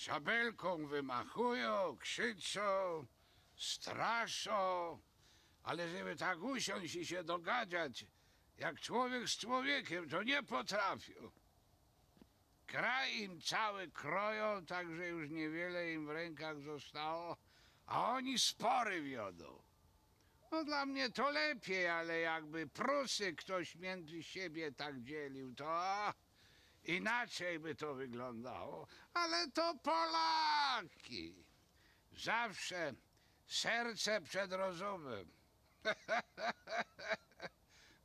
Szabelką wymachują, krzyczą, straszą, ale żeby tak usiąść i się dogadać, jak człowiek z człowiekiem, to nie potrafią. Kraj im cały kroją, tak że już niewiele im w rękach zostało, a oni spory wiodą. No dla mnie to lepiej, ale jakby Prusy ktoś między siebie tak dzielił, to inaczej by to wyglądało. Ale to Polaki. Zawsze serce przed rozumem.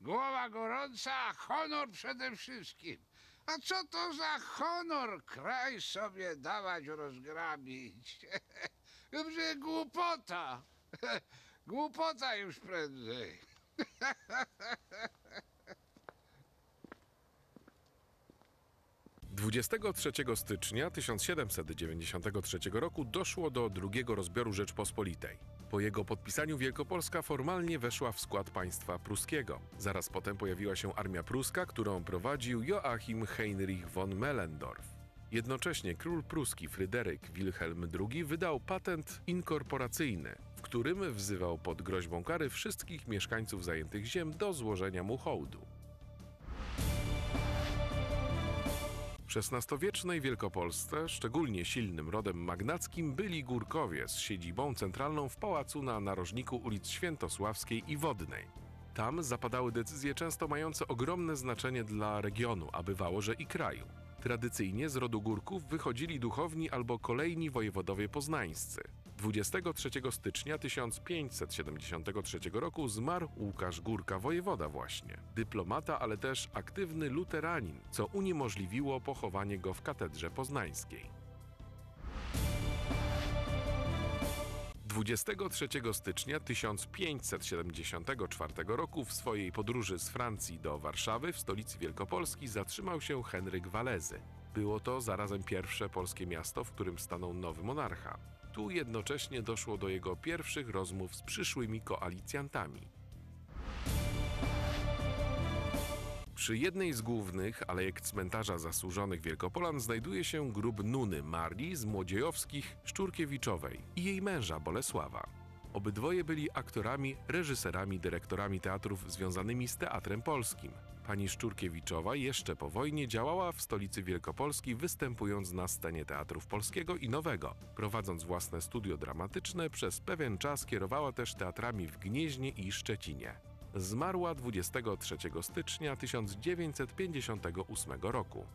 Głowa gorąca, a honor przede wszystkim. A co to za honor kraj sobie dawać rozgrabić? Dobrze, głupota. Głupota już prędzej. - 23 stycznia 1793 roku doszło do drugiego rozbioru Rzeczpospolitej. Po jego podpisaniu Wielkopolska formalnie weszła w skład państwa pruskiego. Zaraz potem pojawiła się armia pruska, którą prowadził Joachim Heinrich von Mellendorf. Jednocześnie król pruski Fryderyk Wilhelm II wydał patent inkorporacyjny, w którym wzywał pod groźbą kary wszystkich mieszkańców zajętych ziem do złożenia mu hołdu. W XVI-wiecznej Wielkopolsce szczególnie silnym rodem magnackim byli Górkowie z siedzibą centralną w pałacu na narożniku ulic Świętosławskiej i Wodnej. Tam zapadały decyzje często mające ogromne znaczenie dla regionu, a bywało, że i kraju. Tradycyjnie z rodu Górków wychodzili duchowni albo kolejni wojewodowie poznańscy. 23 stycznia 1573 roku zmarł Łukasz Górka, wojewoda właśnie. Dyplomata, ale też aktywny luteranin, co uniemożliwiło pochowanie go w katedrze poznańskiej. 23 stycznia 1574 roku w swojej podróży z Francji do Warszawy w stolicy Wielkopolski zatrzymał się Henryk Walezy. Było to zarazem pierwsze polskie miasto, w którym stanął nowy monarcha. Tu jednocześnie doszło do jego pierwszych rozmów z przyszłymi koalicjantami. Przy jednej z głównych alejek cmentarza zasłużonych Wielkopolan znajduje się grób Nuny Marii z Młodziejowskich Szczurkiewiczowej i jej męża Bolesława. Obydwoje byli aktorami, reżyserami, dyrektorami teatrów związanymi z Teatrem Polskim. Pani Szczurkiewiczowa jeszcze po wojnie działała w stolicy Wielkopolski, występując na scenie Teatrów Polskiego i Nowego. Prowadząc własne studio dramatyczne, przez pewien czas kierowała też teatrami w Gnieźnie i Szczecinie. Zmarła 23 stycznia 1958 roku.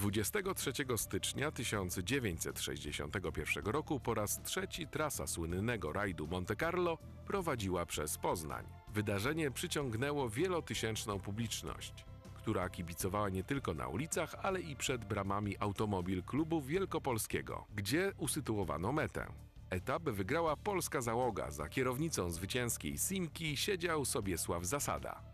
23 stycznia 1961 roku po raz trzeci trasa słynnego rajdu Monte Carlo prowadziła przez Poznań. Wydarzenie przyciągnęło wielotysięczną publiczność, która kibicowała nie tylko na ulicach, ale i przed bramami automobil klubu wielkopolskiego, gdzie usytuowano metę. Etap wygrała polska załoga. Za kierownicą zwycięskiej Simki siedział Sobiesław Zasada.